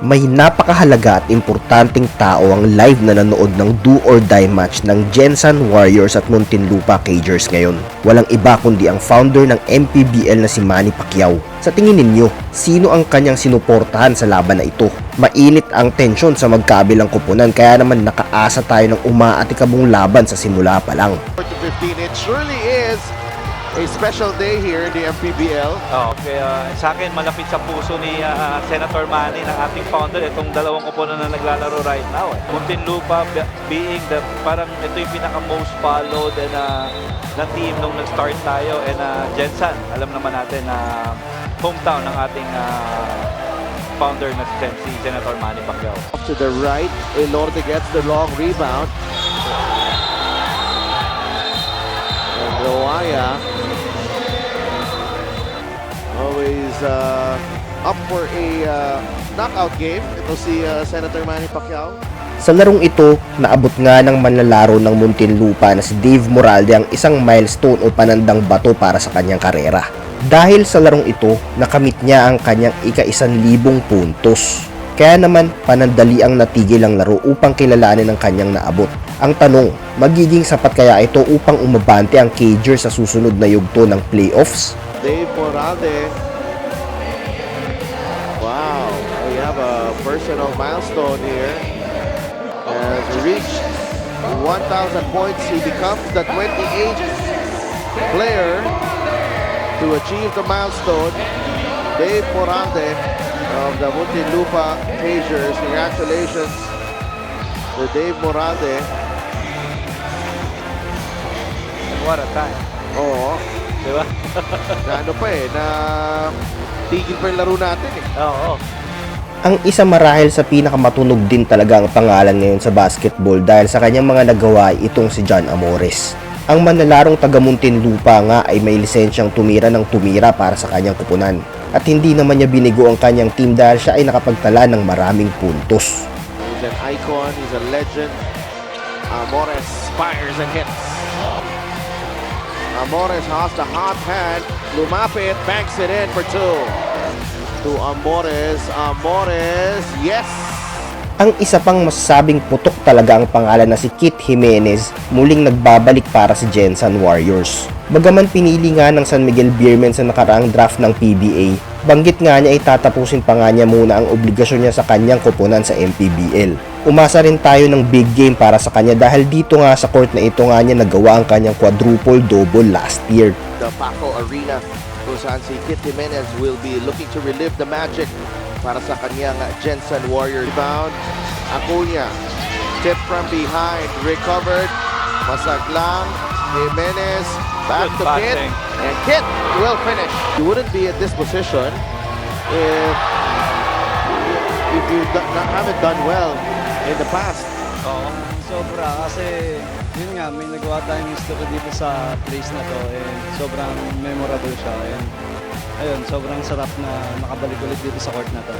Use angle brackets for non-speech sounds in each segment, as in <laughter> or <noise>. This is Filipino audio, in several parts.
may napakahalaga at importanteng tao ang live na nanood ng do or die match ng Jensan Warriors at Muntinlupa Cagers ngayon. Walang iba kundi ang founder ng MPBL na si Manny Pacquiao. Sa tingin ninyo, sino ang kanyang sinuportahan sa laban na ito? Mainit ang tensyon sa magkabilang kupunan kaya naman nakaasa tayo ng umaatikabong laban sa simula pa lang. 4 to 15. It surely is a special day here in the MPBL. Oh, kaya sa akin malapit sa puso ni ah, Senator Manny ng ating founder itong dalawang kupunan na naglalaro right now. Eh. Muntinlupa be- being the parang ito yung pinaka most followed and uh, na team nung nag-start tayo and uh, Jensen, alam naman natin na hometown ng ating ah, founder na si Senator Manny Pacquiao. Off to the right, Elorde gets the long rebound. And Roaya uh, up for a uh, knockout game. Ito si uh, Senator Manny Pacquiao. Sa larong ito, naabot nga ng manlalaro ng Muntinlupa na si Dave Moralde ang isang milestone o panandang bato para sa kanyang karera. Dahil sa larong ito, nakamit niya ang kanyang ika-isang libong puntos. Kaya naman, panandali ang natigil ang laro upang kilalanin ang kanyang naabot. Ang tanong, magiging sapat kaya ito upang umabante ang Cagers sa susunod na yugto ng playoffs? Dave Moralde. Personal milestone here. Has reached 1,000 points. He becomes the 28th player to achieve the milestone. Dave Moralde of the Muntinlupa Pagers. Congratulations to Dave Moralde. What a time. Oo, Di ba? na ano pa eh, na tigil pa yung laro natin eh. <laughs> Oo. Ang isa marahil sa pinakamatunog din talaga ang pangalan ngayon sa basketball dahil sa kanyang mga nagawa itong si John Amores. Ang manalarong taga Muntinlupa nga ay may lisensyang tumira ng tumira para sa kanyang kupunan. At hindi naman niya binigo ang kanyang team dahil siya ay nakapagtala ng maraming puntos. He's an icon, he's a legend. Amores fires and hits. Amores has the hot hand. Lumapit, banks it in for two. To Amores. Amores, yes! Ang isa pang masasabing putok talaga ang pangalan na si Kit Jimenez muling nagbabalik para si Jensen Warriors. Bagaman pinili nga ng San Miguel Beermen sa nakaraang draft ng PBA, banggit nga niya ay tatapusin pa nga niya muna ang obligasyon niya sa kanyang kupunan sa MPBL. Umasa rin tayo ng big game para sa kanya dahil dito nga sa court na ito nga niya nagawa ang kanyang quadruple double last year. The Paco Arena kung si Kit Jimenez will be looking to relive the magic para sa kanyang Jensen Warrior. Rebound, Acuna. Tip from behind, recovered. Masaglang, Jimenez, back Good to Kit. And Kit will finish. You wouldn't be at this position if if you haven't done well in the past. Oo. Sobra kasi yun nga may nagawa tayong history dito sa place na to and sobrang memorable siya. And ayun sobrang sarap na makabalik ulit dito sa court na to.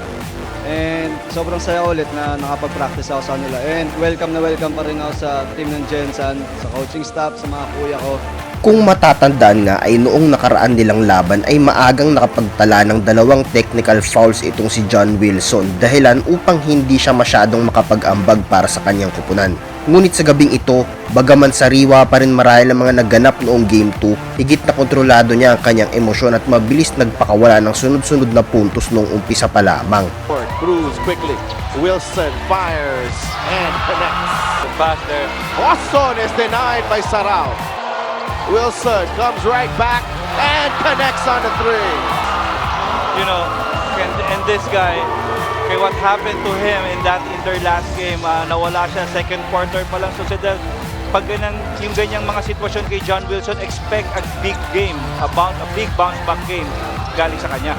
And sobrang saya ulit na nakapag-practice ako sa kanila. And welcome na welcome pa rin ako sa team ng Jensen sa coaching staff sa mga kuya ko. Kung matatandaan nga ay noong nakaraan nilang laban ay maagang nakapagtala ng dalawang technical fouls itong si John Wilson dahilan upang hindi siya masyadong makapag-ambag para sa kanyang kupunan. Ngunit sa gabing ito, bagaman sariwa pa rin marahil ang mga nagganap noong Game 2, higit na kontrolado niya ang kanyang emosyon at mabilis nagpakawala ng sunod-sunod na puntos noong umpisa pa lamang. Cruz quickly. Wilson fires and connects. Good pass there. Boston is denied by Sarao. Wilson comes right back and connects on the three. you know, and, and this guy, okay, what happened to him in that in their last game, ah, nawala siya second quarter pa lang. So, the, pag ganang, yung ganyang mga sitwasyon kay John Wilson, expect a big game, a, bounce, a big bounce back game galing sa kanya.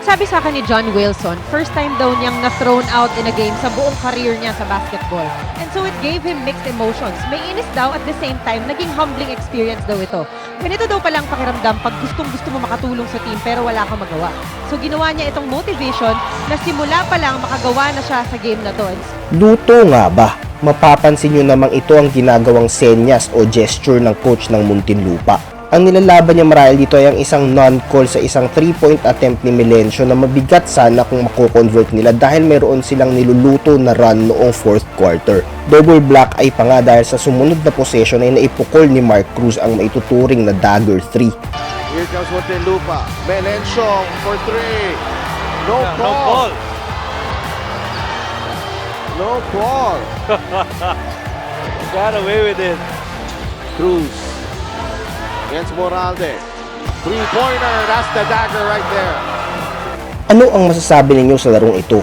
Sabi sa akin ni John Wilson, first time daw niyang na-thrown out in a game sa buong career niya sa basketball. And so it gave him mixed emotions. May inis daw at the same time, naging humbling experience daw ito. Ganito daw palang pakiramdam pag gustong gusto mo makatulong sa team pero wala kang magawa. So ginawa niya itong motivation na simula pa lang makagawa na siya sa game na to. Luto nga ba? Mapapansin nyo namang ito ang ginagawang senyas o gesture ng coach ng Muntinlupa. Ang nilalaban niya marahil dito ay ang isang non-call sa isang 3-point attempt ni Melencio na mabigat sana kung mako-convert nila dahil mayroon silang niluluto na run noong fourth quarter. Double block ay pa nga dahil sa sumunod na possession ay naipukol ni Mark Cruz ang maituturing na dagger 3. Here comes Muntinlupa. Melencio for three. No Yeah, no call. No call. <laughs> Got away with it. Cruz against Moralde. Three-pointer. That's the dagger right there. Ano ang masasabi ninyo sa larong ito?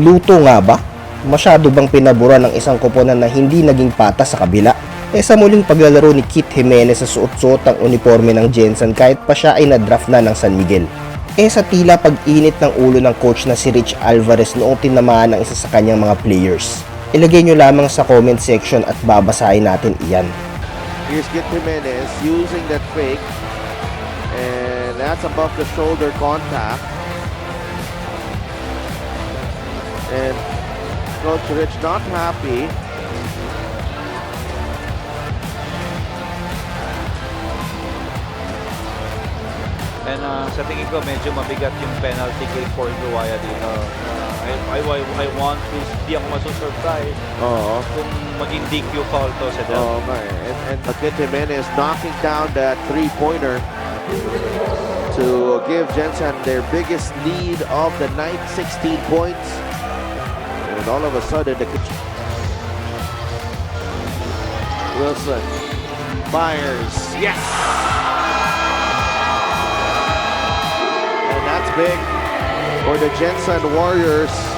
Luto nga ba? Masyado bang pinabura ng isang koponan na hindi naging patas sa kabila? Eh sa muling paglalaro ni Kit Jimenez sa suot-suot ang uniforme ng Jensen kahit pa siya ay na-draft na ng San Miguel. Eh sa tila pag-init ng ulo ng coach na si Rich Alvarez noong tinamaan ng isa sa kanyang mga players. Ilagay nyo lamang sa comment section at babasahin natin iyan. Here's Kit Jimenez using that fake. And that's above the shoulder contact. And Coach Rich not happy. And uh, sa tingin ko, medyo mabigat yung penalty kick for Luwaya dito. Uh, I, I, I, want to, di ako masusurprise Oh, kung maging DQ foul to sa Del. oh eh. man. And, and Kit Jimenez knocking down that three-pointer to give Jensen their biggest lead of the night, 16 points. And all of a sudden, the Wilson fires. Yes! And that's big for the Jensen Warriors.